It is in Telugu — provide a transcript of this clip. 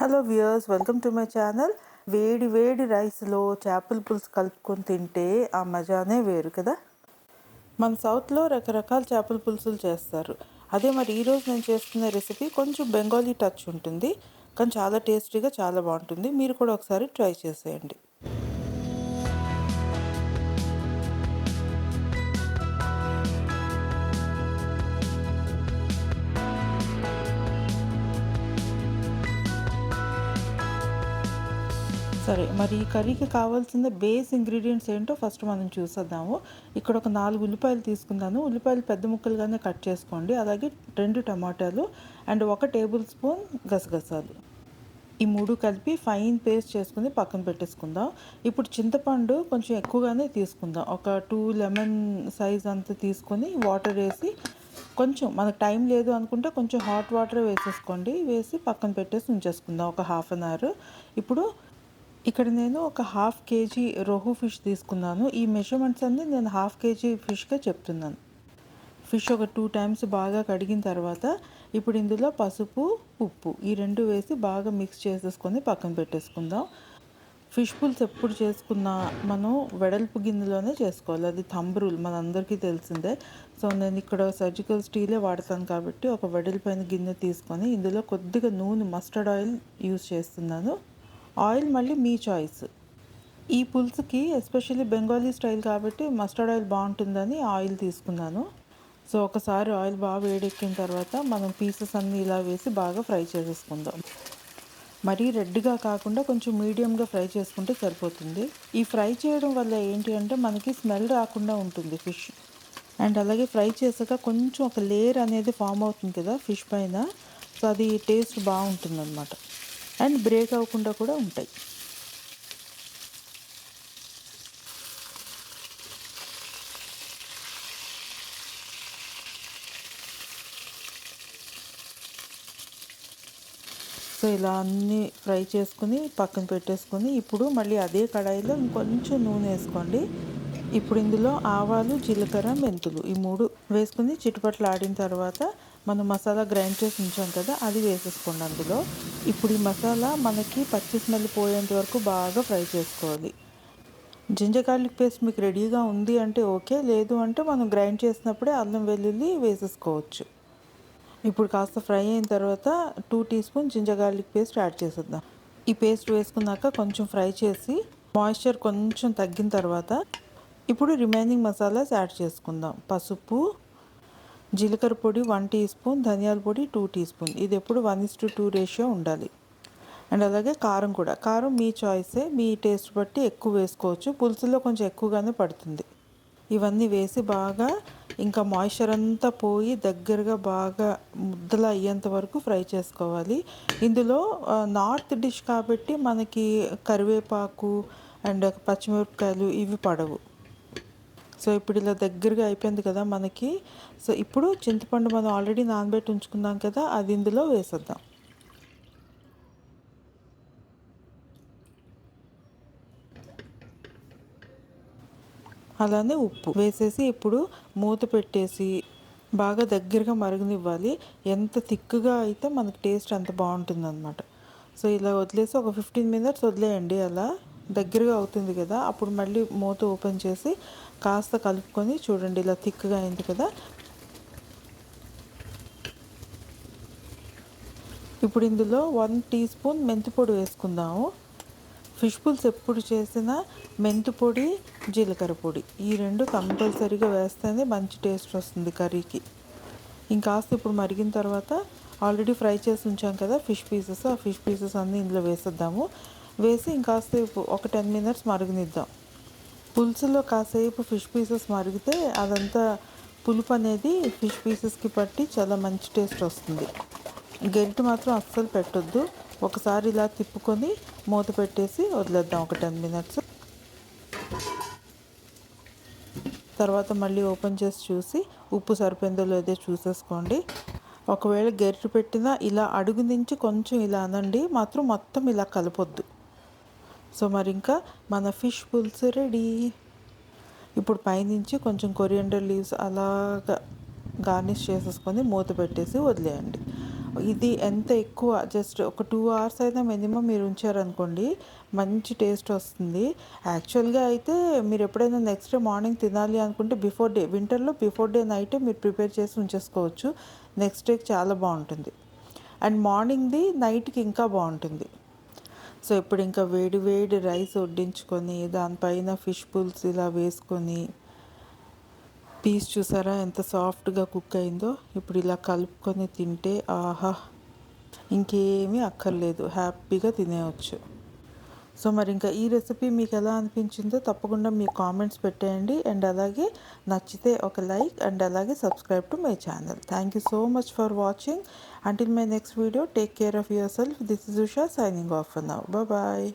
Hello viewers welcome to my channel. వేడి వేడి రైస్లో చేపల పులుసు కలుపుకొని తింటే ఆ మజానే వేరు కదా? మన సౌత్లో రకరకాల చేపల పులుసులు చేస్తారు. అదే మరి ఈరోజు నేను చేస్తున్న రెసిపీ కొంచెం బెంగాలీ టచ్ ఉంటుంది. కానీ చాలా టేస్టీగా చాలా బాగుంటుంది. మీరు కూడా ఒకసారి ట్రై చేసేయండి. సరే మరి ఈ కర్రీకి కావాల్సిన బేస్ ఇంగ్రీడియంట్స్ ఏంటో ఫస్ట్ మనం చూసేద్దాము. ఇక్కడ ఒక నాలుగు ఉల్లిపాయలు తీసుకున్నాను. ఉల్లిపాయలు పెద్ద ముక్కలుగానే కట్ చేసుకోండి. అలాగే రెండు టమాటాలు అండ్ ఒక టేబుల్ స్పూన్ గసగసాలు. ఈ మూడు కలిపి ఫైన్ పేస్ట్ చేసుకుని పక్కన పెట్టేసుకుందాం. ఇప్పుడు చింతపండు కొంచెం ఎక్కువగానే తీసుకుందాం. ఒక టూ లెమన్ సైజ్ అంతా తీసుకొని వాటర్ వేసి కొంచెం మనకు టైం లేదు అనుకుంటే కొంచెం హాట్ వాటర్ వేసేసుకోండి. వేసి పక్కన పెట్టేసి ఉంచేసుకుందాం. ఒక హాఫ్ అన్ అవర్ ఇప్పుడు ఇక్కడ నేను ఒక హాఫ్ కేజీ రోహు ఫిష్ తీసుకున్నాను. ఈ మెజర్మెంట్స్ అన్నీ నేను హాఫ్ కేజీ ఫిష్గా చెప్తున్నాను. ఫిష్ ఒక టూ టైమ్స్ బాగా కడిగిన తర్వాత ఇప్పుడు ఇందులో పసుపు ఉప్పు ఈ రెండు వేసి బాగా మిక్స్ చేసేసుకొని పక్కన పెట్టేసుకుందాం. ఫిష్ పుల్స్ ఎప్పుడు చేసుకున్నా మనం వెడల్పు గిన్నెలోనే చేసుకోవాలి. అది థంబ్ రూల్ మనందరికీ తెలిసిందే. సో నేను ఇక్కడ సర్జికల్ స్టీలే వాడతాను కాబట్టి ఒక వెడల్పైన గిన్నె తీసుకొని ఇందులో కొద్దిగా నూనె మస్టర్డ్ ఆయిల్ యూస్ చేస్తున్నాను. ఆయిల్ మళ్ళీ మీ చాయిస్. ఈ పులుసుకి ఎస్పెషల్లీ బెంగాలీ స్టైల్ కాబట్టి మస్టర్డ్ ఆయిల్ బాగుంటుందని ఆయిల్ తీసుకున్నాను. సో ఒకసారి ఆయిల్ బాగా వేడెక్కిన తర్వాత మనం పీసెస్ అన్నీ ఇలా వేసి బాగా ఫ్రై చేసేసుకుందాం. మరీ రెడ్గా కాకుండా కొంచెం మీడియంగా ఫ్రై చేసుకుంటే సరిపోతుంది. ఈ ఫ్రై చేయడం వల్ల ఏంటి అంటే మనకి స్మెల్ రాకుండా ఉంటుంది ఫిష్. అండ్ అలాగే ఫ్రై చేసాక కొంచెం ఒక లేయర్ అనేది ఫామ్ అవుతుంది కదా ఫిష్ పైన. సో అది టేస్ట్ బాగుంటుంది అనమాట అండ్ బ్రేక్ అవ్వకుండా కూడా ఉంటాయి. సో ఇలా అన్నీ ఫ్రై చేసుకుని పక్కన పెట్టేసుకొని ఇప్పుడు మళ్ళీ అదే కడాయిలో ఇంకొంచెం నూనె వేసుకోండి. ఇప్పుడు ఇందులో ఆవాలు జీలకర్ర మెంతులు ఈ మూడు వేసుకుని చిటుపట్లు ఆడిన తర్వాత మనం మసాలా గ్రైండ్ చేసి ఉంచాం కదా అది వేసేసుకోండి అందులో. ఇప్పుడు ఈ మసాలా మనకి పచ్చి స్మెల్ పోయేంత వరకు బాగా ఫ్రై చేసుకోవాలి. జింజర్ గార్లిక్ పేస్ట్ మీకు రెడీగా ఉంది అంటే ఓకే లేదు అంటే మనం గ్రైండ్ చేసినప్పుడే అల్లం వెల్లుల్లి వేసేసుకోవచ్చు. ఇప్పుడు కాస్త ఫ్రై అయిన తర్వాత two teaspoon ginger garlic paste add చేసేద్దాం. ఈ పేస్ట్ వేసుకున్నాక కొంచెం ఫ్రై చేసి మాయిశ్చర్ కొంచెం తగ్గిన తర్వాత ఇప్పుడు రిమైనింగ్ మసాలాస్ యాడ్ చేసుకుందాం. పసుపు జీలకర్ర పొడి వన్ టీ స్పూన్ ధనియాల పొడి టూ టీ స్పూన్. ఇది ఎప్పుడు one is to two ratio ఉండాలి. అండ్ అలాగే కారం కూడా. కారం మీ చాయిసే మీ టేస్ట్ బట్టి ఎక్కువ వేసుకోవచ్చు. పులుసులో కొంచెం ఎక్కువగానే పడుతుంది. ఇవన్నీ వేసి బాగా ఇంకా మాయిశ్చర్ అంతా పోయి దగ్గరగా బాగా ముద్దలు అయ్యేంత వరకు ఫ్రై చేసుకోవాలి. ఇందులో నార్త్ డిష్ కాబట్టి మనకి కరివేపాకు అండ్ పచ్చిమిరపకాయలు ఇవి పడవు. సో ఇప్పుడు ఇలా దగ్గరగా అయిపోయింది కదా మనకి. సో ఇప్పుడు చింతపండు మనం ఆల్రెడీ నానబెట్టి ఉంచుకున్నాం కదా అది ఇందులో వేసేద్దాం. అలానే ఉప్పు వేసేసి ఇప్పుడు మూత పెట్టేసి బాగా దగ్గరగా మరుగునివ్వాలి. ఎంత థిక్గా అయితే మనకి టేస్ట్ అంత బాగుంటుంది అనమాట సో ఇలా వదిలేసి ఒక ఫిఫ్టీన్ మినిట్స్ వదిలేయండి అలా. దగ్గరగా అవుతుంది కదా అప్పుడు మళ్ళీ మూత ఓపెన్ చేసి కాస్త కలుపుకొని చూడండి ఇలా థిక్గా అయింది కదా. ఇప్పుడు ఇందులో వన్ టీ స్పూన్ మెంతి పొడి వేసుకుందాము. ఫిష్ పుల్స్ ఎప్పుడు చేసినా మెంతి పొడి జీలకర్ర పొడి ఈ రెండు కంపల్సరీగా వేస్తేనే మంచి టేస్ట్ వస్తుంది కర్రీకి. ఇంకాస్త ఇప్పుడు మరిగిన తర్వాత ఆల్రెడీ ఫ్రై చేసి ఉంచాం కదా ఫిష్ పీసెస్ ఆ ఫిష్ పీసెస్ అన్నీ ఇందులో వేసేద్దాము. వేసి ఇంకాసేపు ఒక టెన్ మినిట్స్ మరుగునిద్దాం. పులుసులో కాసేపు ఫిష్ పీసెస్ మరిగితే అదంతా పులుపు అనేది ఫిష్ పీసెస్కి పట్టి చాలా మంచి టేస్ట్ వస్తుంది. గరిటె మాత్రం అస్సలు పెట్టొద్దు. ఒకసారి ఇలా తిప్పుకొని మూత పెట్టేసి వదిలేద్దాం ఒక టెన్ మినిట్స్. తర్వాత మళ్ళీ ఓపెన్ చేసి చూసి ఉప్పు సరిపోయిందో లేదో చూసేసుకోండి. ఒకవేళ గరిటె పెట్టినా ఇలా అడుగు నుంచి కొంచెం ఇలా అనండి మాత్రం మొత్తం ఇలా కలపొద్దు. సో మరి ఇంకా మన ఫిష్ పులుసు రెడీ. ఇప్పుడు పైనుంచి కొంచెం కొరియండర్ లీవ్స్ అలాగా గార్నిష్ చేసేసుకొని మూత పెట్టేసి వదిలేయండి. ఇది ఎంత ఎక్కువ జస్ట్ ఒక టూ అవర్స్ అయితే మినిమం మీరు ఉంచారనుకోండి మంచి టేస్ట్ వస్తుంది. యాక్చువల్గా అయితే మీరు ఎప్పుడైనా నెక్స్ట్ డే మార్నింగ్ తినాలి అనుకుంటే బిఫోర్ డే వింటర్లో బిఫోర్ డే నైట్ మీరు ప్రిపేర్ చేసి ఉంచేసుకోవచ్చు. నెక్స్ట్ డేకి చాలా బాగుంటుంది. అండ్ మార్నింగ్ది నైట్కి ఇంకా బాగుంటుంది. సో ఇప్పుడు ఇంకా వేడి వేడి రైస్ వడ్డించుకొని దానిపైన ఫిష్ పుల్స్ ఇలా వేసుకొని పీస్ చూసారా ఎంత సాఫ్ట్గా కుక్ అయిందో? ఇప్పుడు ఇలా కలుపుకొని తింటే ఆహా! ఇంకేమీ అక్కర్లేదు. హ్యాపీగా తినేయచ్చు. సో మరి ఇంకా ఈ రెసిపీ మీకు ఎలా అనిపించిందో తప్పకుండా మీ కామెంట్స్ పెట్టేయండి. అండ్ అలాగే నచ్చితే ఒక లైక్ అండ్ అలాగే subscribe to my channel. Thank you so much for watching until my next video take care of yourself this is Usha signing off now bye